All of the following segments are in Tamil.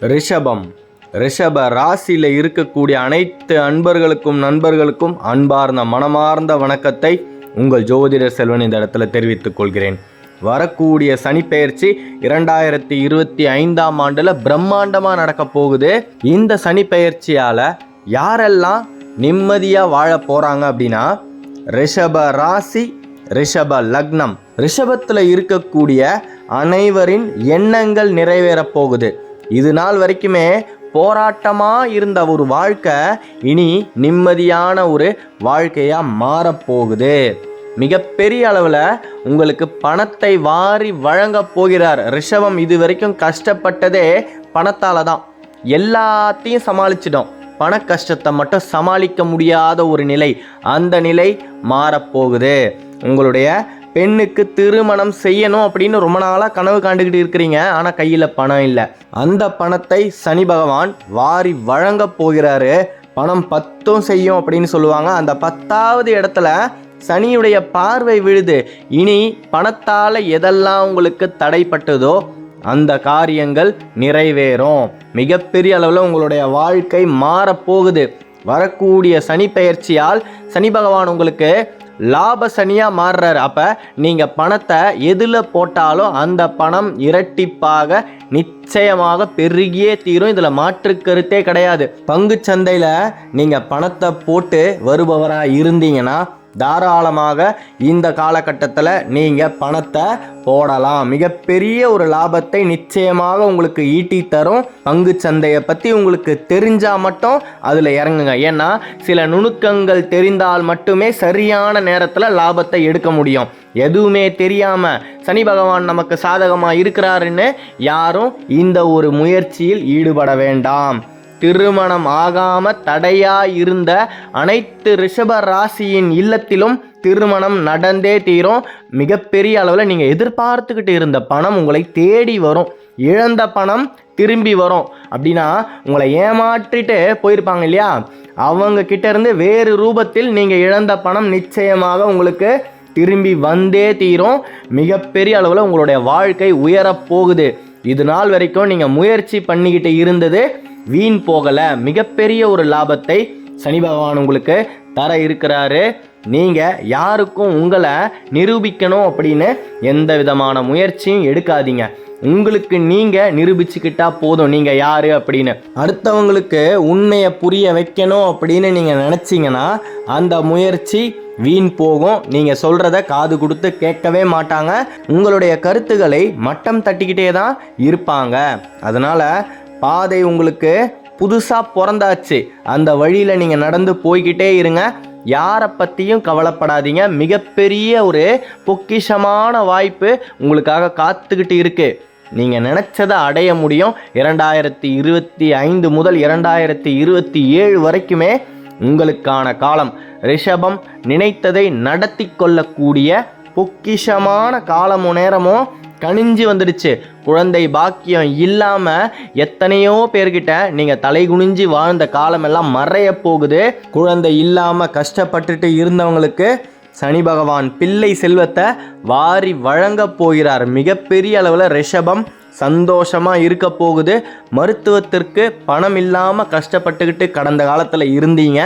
ரிஷபம். ரிஷப ராசியில் இருக்கக்கூடிய அனைத்து அன்பர்களுக்கும் நண்பர்களுக்கும் அன்பார்ந்த மனமார்ந்த வணக்கத்தை உங்கள் ஜோதிடர் செல்வன் இந்த இடத்துல தெரிவித்துக் கொள்கிறேன். வரக்கூடிய சனிப்பெயர்ச்சி இரண்டாயிரத்தி இருபத்தி ஐந்தாம் ஆண்டில் பிரம்மாண்டமாக நடக்க போகுது. இந்த சனிப்பெயர்ச்சியால் யாரெல்லாம் நிம்மதியாக வாழ போகிறாங்க அப்படின்னா ரிஷப ராசி ரிஷப லக்னம். ரிஷபத்தில் இருக்கக்கூடிய அனைவரின் எண்ணங்கள் நிறைவேறப் போகுது. இது நாள் வரைக்குமே போராட்டமாக இருந்த ஒரு வாழ்க்கை இனி நிம்மதியான ஒரு வாழ்க்கையாக மாறப்போகுது. மிகப்பெரிய அளவில் உங்களுக்கு பணத்தை வாரி வழங்க போகிறார். ரிஷபம் இது வரைக்கும் கஷ்டப்பட்டதே பணத்தால் தான். எல்லாத்தையும் சமாளிச்சிட்டோம். பண கஷ்டத்தை மட்டும் சமாளிக்க முடியாத ஒரு நிலை. அந்த நிலை மாறப்போகுது. உங்களுடைய பெண்ணுக்கு திருமணம் செய்யணும் அப்படின்னு ரொம்ப நாளாக கனவு காண்டுக்கிட்டு இருக்கிறீங்க. ஆனால் கையில் பணம் இல்லை. அந்த பணத்தை சனி பகவான் வாரி வழங்க போகிறாரு. பணம் பத்தும் செய்யும் அப்படின்னு சொல்லுவாங்க. அந்த பத்தாவது இடத்துல சனியுடைய பார்வை விழுது. இனி பணத்தால் எதெல்லாம் உங்களுக்கு தடைப்பட்டதோ அந்த காரியங்கள் நிறைவேறும். மிகப்பெரிய அளவில் உங்களுடைய வாழ்க்கை மாறப்போகுது. வரக்கூடிய சனி பெயர்ச்சியால் சனி பகவான் உங்களுக்கு லாப சனியாக மாறுறாரு. அப்போ நீங்கள் பணத்தை எதில் போட்டாலும் அந்த பணம் இரட்டிப்பாக நிச்சயமாக பெருகியே தீரும். இதில் மாற்று கருத்தே கிடையாது. பங்கு சந்தையில் நீங்கள் பணத்தை போட்டு வருபவராக இருந்தீங்கன்னா தாராளமாக இந்த காலகட்டத்தில் நீங்கள் பணத்தை போடலாம். மிகப்பெரிய ஒரு லாபத்தை நிச்சயமாக உங்களுக்கு ஈட்டி தரும். பங்கு சந்தையை பற்றி உங்களுக்கு தெரிஞ்சால் மட்டும் அதில் இறங்குங்க. ஏன்னா சில நுணுக்கங்கள் தெரிந்தால் மட்டுமே சரியான நேரத்தில் லாபத்தை எடுக்க முடியும். எதுவுமே தெரியாமல் சனி பகவான் நமக்கு சாதகமாக இருக்கிறாருன்னு யாரும் இந்த ஒரு முயற்சியில் ஈடுபட வேண்டாம். திருமணம் ஆகாம தடையா இருந்த அனைத்து ரிஷப ராசியின் இல்லத்திலும் திருமணம் நடந்தே தீரும். மிகப்பெரிய அளவில் நீங்கள் எதிர்பார்த்துக்கிட்டு இருந்த பணம் உங்களை தேடி வரும். இழந்த பணம் திரும்பி வரும். அப்படின்னா உங்களை ஏமாற்றிட்டு போயிருப்பாங்க இல்லையா? அவங்க கிட்டேருந்து வேறு ரூபத்தில் நீங்கள் இழந்த பணம் நிச்சயமாக உங்களுக்கு திரும்பி வந்தே தீரும். மிகப்பெரிய அளவில் உங்களுடைய வாழ்க்கை உயரப் போகுது. இது நாள் வரைக்கும் நீங்கள் முயற்சி பண்ணிக்கிட்டு இருந்தது. வீண் போகலை. மிகப்பெரிய ஒரு லாபத்தை சனி பகவான் உங்களுக்கு தர இருக்கிறாரு. நீங்கள் யாருக்கும் உங்களை நிரூபிக்கணும் அப்படின்னு எந்த விதமான முயற்சியும் எடுக்காதீங்க. உங்களுக்கு நீங்கள் நிரூபிச்சுக்கிட்டா போதும். நீங்கள் யார் அப்படின்னு. அடுத்தவங்களுக்கு உண்மையை புரிய வைக்கணும் அப்படின்னு நீங்கள் நினச்சிங்கன்னா அந்த முயற்சி வீண் போகும். நீங்கள் சொல்கிறத காது கொடுத்து கேட்கவே மாட்டாங்க. உங்களுடைய கருத்துக்களை மட்டம் தட்டிக்கிட்டே தான் இருப்பாங்க. அதனால் பாதை உங்களுக்கு புதுசாக பிறந்தாச்சு. அந்த வழியில் நீங்கள் நடந்து போய்கிட்டே இருங்க. யாரை பற்றியும் கவலைப்படாதீங்க. மிகப்பெரிய ஒரு பொக்கிஷமான வாய்ப்பு உங்களுக்காக காத்துக்கிட்டு இருக்குது நீங்கள் நினச்சதை அடைய முடியும். இரண்டாயிரத்தி இருபத்தி ஐந்து முதல் இரண்டாயிரத்தி இருபத்தி ஏழு வரைக்குமே உங்களுக்கான காலம். ரிஷபம் நினைத்ததை நடத்தி கொள்ளக்கூடிய பொக்கிஷமான காலமும் நேரமும் கணிஞ்சு வந்துடுச்சு. குழந்தை பாக்கியம் இல்லாமல் எத்தனையோ பேர்கிட்ட நீங்கள் தலை குனிஞ்சு வாழ்ந்த காலமெல்லாம் மறைய போகுது. குழந்தை இல்லாமல் கஷ்டப்பட்டுட்டு இருந்தவங்களுக்கு சனி பகவான் பிள்ளை செல்வத்தை வாரி வழங்க போகிறார். மிகப்பெரிய அளவில் ரிஷபம் சந்தோஷமாக இருக்க போகுது. மருத்துவத்திற்கு பணம் இல்லாமல் கஷ்டப்பட்டுக்கிட்டு கடந்த காலத்தில் இருந்தீங்க.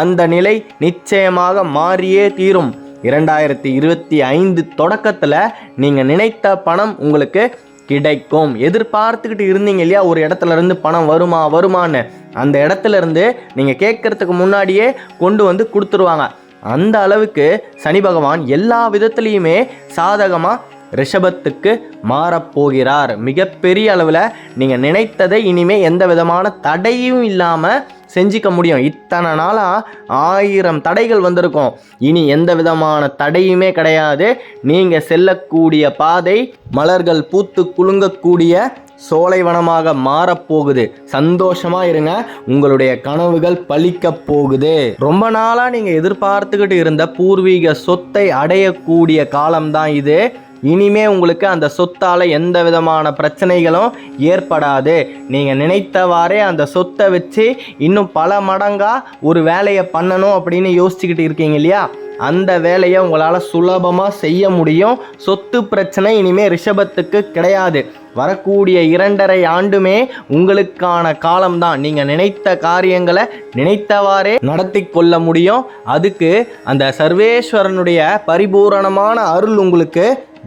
அந்த நிலை நிச்சயமாக மாறியே தீரும். இரண்டாயிரத்தி இருபத்தி ஐந்து தொடக்கத்தில் நீங்கள் நினைத்த பணம் உங்களுக்கு கிடைக்கும். எதிர்பார்த்துக்கிட்டு இருந்தீங்க இல்லையா? ஒரு இடத்துல இருந்து பணம் வருமா வருமான்னு. அந்த இடத்துல இருந்து நீங்கள் கேட்கறதுக்கு முன்னாடியே கொண்டு வந்து கொடுத்துருவாங்க. அந்த அளவுக்கு சனி பகவான் எல்லா விதத்துலேயுமே சாதகமாக ரிஷபத்துக்கு மாறப்போகிறார். மிகப்பெரிய அளவில் நீங்கள் நினைத்ததை இனிமே எந்த விதமான தடையும் இல்லாமல் செஞ்சுக்க முடியும். இத்தனை நாளாக ஆயிரம் தடைகள் வந்திருக்கும். இனி எந்த விதமான தடையுமே கிடையாது. நீங்கள் செல்லக்கூடிய பாதை மலர்கள் பூத்து குலுங்கக்கூடிய சோலைவனமாக மாறப்போகுது. சந்தோஷமாக இருங்க. உங்களுடைய கனவுகள் பழிக்க போகுது. ரொம்ப நாளாக நீங்கள் எதிர்பார்த்துக்கிட்டு இருந்த பூர்வீக சொத்தை அடையக்கூடிய காலம்தான் இது. இனிமே உங்களுக்கு அந்த சொத்தால் எந்த விதமான பிரச்சனைகளும் ஏற்படாது. நீங்கள் நினைத்தவாறே அந்த சொத்தை வச்சு இன்னும் பல மடங்காக ஒரு வேலையை பண்ணணும் அப்படின்னு யோசிச்சுக்கிட்டு இருக்கீங்க இல்லையா? அந்த வேலையை உங்களால் சுலபமாக செய்ய முடியும். சொத்து பிரச்சனை இனிமே ரிஷபத்துக்கு கிடையாது. வரக்கூடிய இரண்டரை ஆண்டுமே உங்களுக்கான காலம்தான். நீங்கள் நினைத்த காரியங்களை நினைத்தவாறே நடத்தி கொள்ள முடியும். அதுக்கு அந்த சர்வேஸ்வரனுடைய பரிபூரணமான அருள் உங்களுக்கு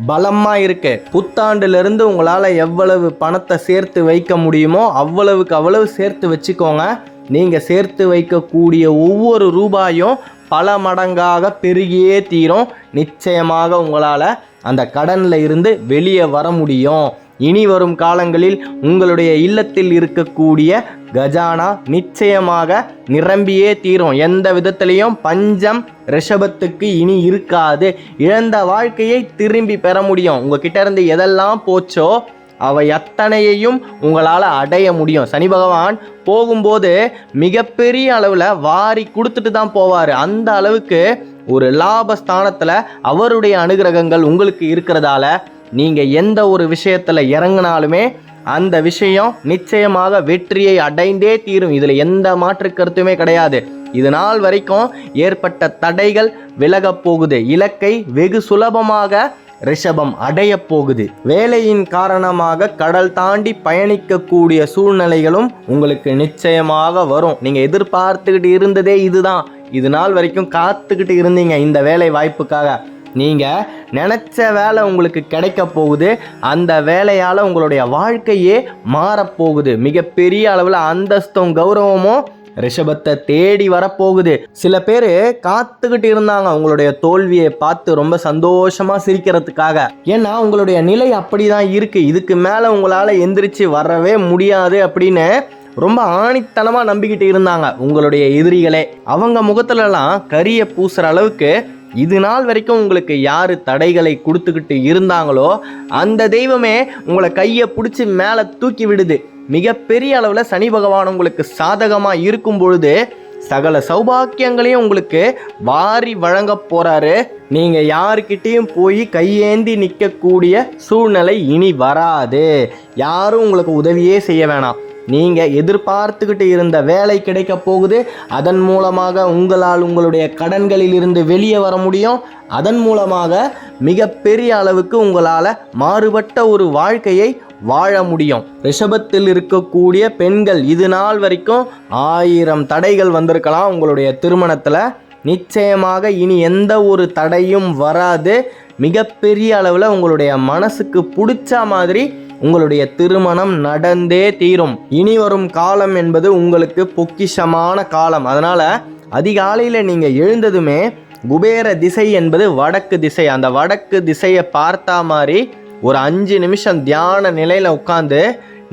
பலமாக இருக்கு. புத்தாண்டுலேருந்து உங்களால் எவ்வளவு பணத்தை சேர்த்து வைக்க முடியுமோ அவ்வளவுக்கு அவ்வளவு சேர்த்து வச்சுக்கோங்க. நீங்கள் சேர்த்து வைக்கக்கூடிய ஒவ்வொரு ரூபாயும் பல மடங்காக பெருகியே தீரும். நிச்சயமாக உங்களால் அந்த கடனில் இருந்து வெளியே வர முடியும். இனி வரும் காலங்களில் உங்களுடைய இல்லத்தில் இருக்கக்கூடிய கஜானா நிச்சயமாக நிரம்பியே தீரும். எந்த விதத்திலையும் பஞ்சம் ரிஷபத்துக்கு இனி இருக்காது. இழந்த வாழ்க்கையை திரும்பி பெற முடியும். உங்ககிட்ட இருந்து எதெல்லாம் போச்சோ அவை அத்தனையையும் உங்களால் அடைய முடியும். சனி பகவான் போகும்போது மிகப்பெரிய அளவில் வாரி கொடுத்துட்டு தான் போவார். அந்த அளவுக்கு ஒரு லாபஸ்தானத்தில் அவருடைய அனுகிரகங்கள் உங்களுக்கு இருக்கிறதால நீங்கள் எந்த ஒரு விஷயத்தில் இறங்கினாலுமே அந்த விஷயம் நிச்சயமாக வெற்றியை அடைந்தே தீரும். இதில் எந்த மாற்று கருத்துமே கிடையாது. இது நாள் வரைக்கும் ஏற்பட்ட தடைகள் விலகப் போகுது. இலக்கை வெகு சுலபமாக ரிஷபம் அடைய போகுது. வேலையின் காரணமாக கடல் தாண்டி பயணிக்கக்கூடிய சூழ்நிலைகளும் உங்களுக்கு நிச்சயமாக வரும். நீங்க எதிர்பார்த்துக்கிட்டு இருந்ததே இதுதான். இது நாள் வரைக்கும் காத்துக்கிட்டு இருந்தீங்க இந்த வேலை வாய்ப்புக்காக. நீங்கள் நினச்ச வேலை உங்களுக்கு கிடைக்க போகுது. அந்த வேலையால் உங்களுடைய வாழ்க்கையே மாறப்போகுது மிகப்பெரிய அளவில் அந்தஸ்தும் கௌரவமும் ரிஷபத்தை தேடி வரப்போகுது. சில பேர் காத்துக்கிட்டு இருந்தாங்க அவங்களுடைய தோல்வியை பார்த்து ரொம்ப சந்தோஷமா சிரிக்கிறதுக்காக. ஏன்னா உங்களுடைய நிலை அப்படிதான் இருக்கு. இதுக்கு மேல உங்களால எந்திரிச்சு வரவே முடியாது அப்படின்னு ரொம்ப ஆணித்தனமாக நம்பிக்கிட்டு இருந்தாங்க உங்களுடைய எதிரிகளே. அவங்க முகத்துலலாம் கரிய பூசுற அளவுக்கு இது நாள் வரைக்கும் உங்களுக்கு யார் தடைகளை கொடுத்துக்கிட்டு இருந்தாங்களோ அந்த தெய்வமே உங்களை கையை பிடிச்சி மேலே தூக்கி விடுது. மிகப்பெரிய அளவில் சனி பகவான் உங்களுக்கு சாதகமாக இருக்கும் பொழுது சகல சௌபாக்கியங்களையும் உங்களுக்கு வாரி வழங்க போகிறாரு நீங்கள் யாருக்கிட்டேயும் போய் கையேந்தி நிற்கக்கூடிய சூழ்நிலை இனி வராது. யாரும் உங்களுக்கு உதவியே செய்ய வேணாம். நீங்கள் எதிர்பார்த்துக்கிட்டு இருந்த வேலை கிடைக்க போகுது. அதன் மூலமாக உங்களால் உங்களுடைய கடன்களில் இருந்து வெளியே வர முடியும். அதன் மூலமாக மிகப்பெரிய அளவுக்கு உங்களால் மாறுபட்ட ஒரு வாழ்க்கையை வாழ முடியும். ரிஷபத்தில் இருக்கக்கூடிய பெண்கள் இது நாள் வரைக்கும் ஆயிரம் தடைகள் வந்திருக்கலாம் உங்களுடைய திருமணத்தில். நிச்சயமாக இனி எந்த ஒரு தடையும் வராது. மிகப்பெரிய அளவில் உங்களுடைய மனசுக்கு பிடிச்ச மாதிரி உங்களுடைய திருமணம் நடந்தே தீரும். இனி வரும் காலம் என்பது உங்களுக்கு பொக்கிஷமான காலம். அதனால் அதிகாலையில் நீங்கள் எழுந்ததுமே குபேர திசை என்பது வடக்கு திசை. அந்த வடக்கு திசையை பார்த்தா மாதிரி ஒரு அஞ்சு நிமிஷம் தியான நிலையில் உட்காந்து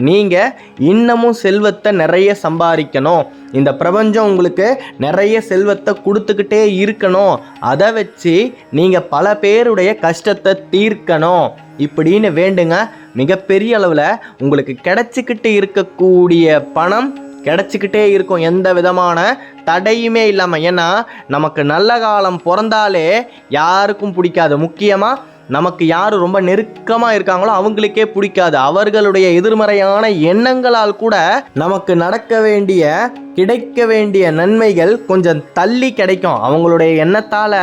நீங்கள் இன்னமும் செல்வத்தை நிறைய சம்பாதிக்கணும். இந்த பிரபஞ்சம் உங்களுக்கு நிறைய செல்வத்தை கொடுத்துக்கிட்டே இருக்கணும். அதை வச்சு நீங்கள் பல பேருடைய கஷ்டத்தை தீர்க்கணும். இப்படின்னு வேண்டுங்க. மிகப்பெரிய அளவில் உங்களுக்கு கிடச்சிக்கிட்டு இருக்கக்கூடிய பணம் கிடச்சிக்கிட்டே இருக்கும். எந்த விதமான தடையுமே இல்லாமல் ஏன்னா நமக்கு நல்ல காலம் பிறந்தாலே யாருக்கும் பிடிக்காது. முக்கியமாக நமக்கு யார் ரொம்ப நெருக்கமாக இருக்காங்களோ அவங்களுக்கே பிடிக்காது. அவர்களுடைய எதிர்மறையான எண்ணங்களால் கூட நமக்கு நடக்க வேண்டிய கிடைக்க வேண்டிய நன்மைகள் கொஞ்சம் தள்ளி கிடைக்கும். அவங்களுடைய எண்ணத்தால்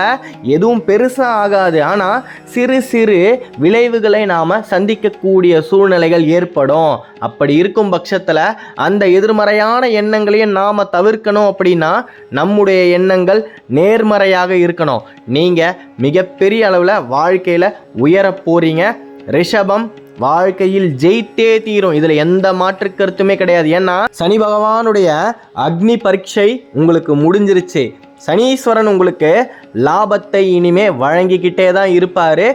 எதுவும் பெருசாக ஆகாது. ஆனால் சிறு சிறு விளைவுகளை நாம் சந்திக்கக்கூடிய சூழ்நிலைகள் ஏற்படும். அப்படி இருக்கும் பட்சத்தில் அந்த எதிர்மறையான எண்ணங்களையும் நாம் தவிர்க்கணும் அப்படின்னா நம்முடைய எண்ணங்கள் நேர்மறையாக இருக்கணும். நீங்கள் மிகப்பெரிய அளவில் வாழ்க்கையில் உயர போகிறீங்க ரிஷபம் வாழ்க்கையில் ஜெயித்தே தீரும். இதில் எந்த மாற்று கருத்துமே கிடையாது. ஏன்னா சனி பகவானுடைய அக்னி பரீட்சை உங்களுக்கு முடிஞ்சிருச்சு. சனீஸ்வரன் உங்களுக்கு லாபத்தை இனிமே வழங்கிக்கிட்டே தான் இருப்பார்.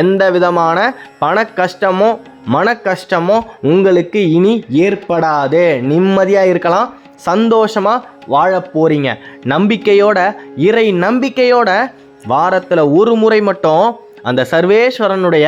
எந்த விதமான பண கஷ்டமோ மன கஷ்டமோ உங்களுக்கு இனி ஏற்படாது. நிம்மதியாக இருக்கலாம். சந்தோஷமாக வாழ போகிறீங்க நம்பிக்கையோட இறை நம்பிக்கையோட வாரத்தில் ஒரு முறை மட்டும் அந்த சர்வேஸ்வரனுடைய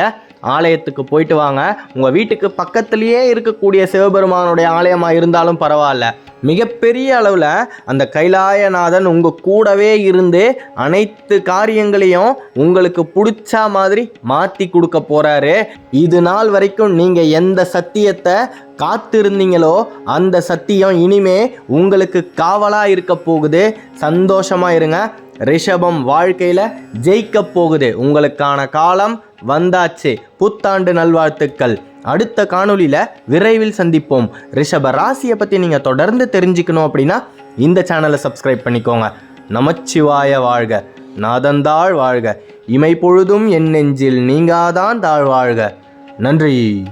ஆலயத்துக்கு போயிட்டு வாங்க. உங்கள் வீட்டுக்கு பக்கத்துலேயே இருக்கக்கூடிய சிவபெருமானுடைய ஆலயமாக இருந்தாலும் பரவாயில்ல. மிகப்பெரிய அளவில் அந்த கைலாயநாதன் உங்கள் கூடவே இருந்து அனைத்து காரியங்களையும் உங்களுக்கு பிடிச்ச மாதிரி மாற்றி கொடுக்க போகிறாரு இது நாள் வரைக்கும் நீங்கள் எந்த சத்தியத்தை காத்திருந்தீங்களோ அந்த சத்தியம் இனிமே உங்களுக்கு காவலாக இருக்க போகுது. சந்தோஷமாக இருங்க. ரிஷபம் வாழ்க்கையில் ஜெயிக்க போகுது. உங்களுக்கான காலம் வந்தாச்சு. புத்தாண்டு நல்வாழ்த்துக்கள். அடுத்த காணொலியில் விரைவில் சந்திப்போம். ரிஷப ராசியை பற்றி நீங்கள் தொடர்ந்து தெரிஞ்சுக்கணும் அப்படின்னா இந்த சேனலை சப்ஸ்கிரைப் பண்ணிக்கோங்க. நமச்சிவாய வாழ்க. நாதந்தாள் வாழ்க. இமை பொழுதும் என் நெஞ்சில் நீங்காதான் தாழ் வாழ்க. நன்றி.